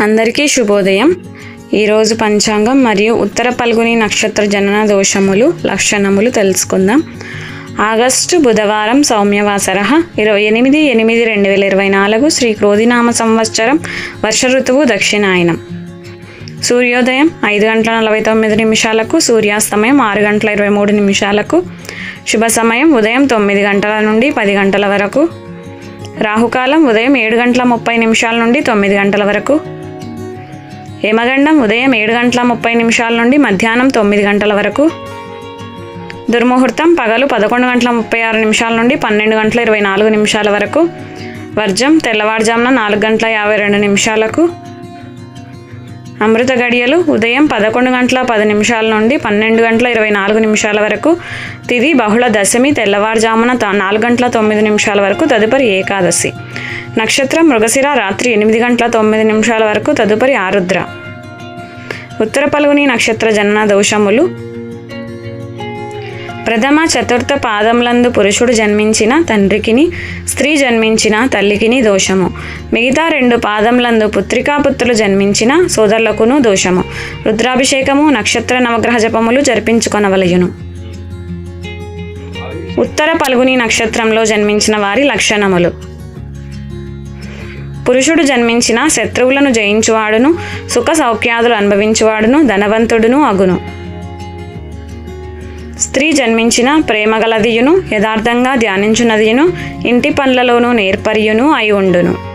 అందరికీ శుభోదయం. ఈరోజు పంచాంగం మరియు ఉత్తర పల్గుని నక్షత్ర జనన దోషములు లక్షణములు తెలుసుకుందాం. ఆగస్టు బుధవారం సౌమ్యవాసర ఇరవై ఎనిమిది ఎనిమిది రెండు వేల ఇరవై నాలుగు శ్రీ క్రోధినామ సంవత్సరం వర్ష ఋతువు దక్షిణాయనం. సూర్యోదయం ఐదు గంటల నలభై తొమ్మిది నిమిషాలకు సూర్యాస్తమయం ఆరు గంటల ఇరవై మూడు నిమిషాలకు శుభ సమయం ఉదయం తొమ్మిది గంటల నుండి పది గంటల వరకు రాహుకాలం ఉదయం ఏడు గంటల ముప్పై నిమిషాల నుండి తొమ్మిది గంటల వరకు. యమగండం ఉదయం ఏడు గంటల ముప్పై నిమిషాల నుండి మధ్యాహ్నం తొమ్మిది గంటల వరకు. దుర్ముహూర్తం పగలు పదకొండు గంటల ముప్పై ఆరు నిమిషాల నుండి పన్నెండు గంటల ఇరవై నాలుగు నిమిషాల వరకు. వర్జం తెల్లవారుజామున నాలుగు గంటల యాభై రెండు నిమిషాలకు. అమృత గడియలు ఉదయం పదకొండు గంటల పది నిమిషాల నుండి పన్నెండు గంటల ఇరవై నాలుగు నిమిషాల వరకు. తిది బహుళ దశమి తెల్లవారుజామున నాలుగు గంటల తొమ్మిది నిమిషాల వరకు తదుపరి ఏకాదశి. నక్షత్రం మృగశిర రాత్రి ఎనిమిది గంటల తొమ్మిది నిమిషాల వరకు తదుపరి ఆరుద్ర. ఉత్తర పలుగుని నక్షత్ర జనన దోషములు ప్రథమ చతుర్థ పాదములందు పురుషుడు జన్మించిన తండ్రికిని స్త్రీ జన్మించిన తల్లికిని దోషము. మిగతా రెండు పాదములందు పుత్రికాపుత్రులు జన్మించిన సోదరులకును దోషము. రుద్రాభిషేకము నక్షత్ర నవగ్రహ జపములు జరిపించుకొనవలయును. ఉత్తర పల్గుని నక్షత్రంలో జన్మించిన వారి లక్షణములు. పురుషుడు జన్మించిన శత్రువులను జయించువాడును సుఖ సౌఖ్యాదులు అనుభవించువాడును ధనవంతుడును అగును. స్త్రీ జన్మించిన ప్రేమగలదియును యథార్థంగా ధ్యానించునదియును ఇంటి పనులలోనూ నేర్పరియును అయి ఉండును.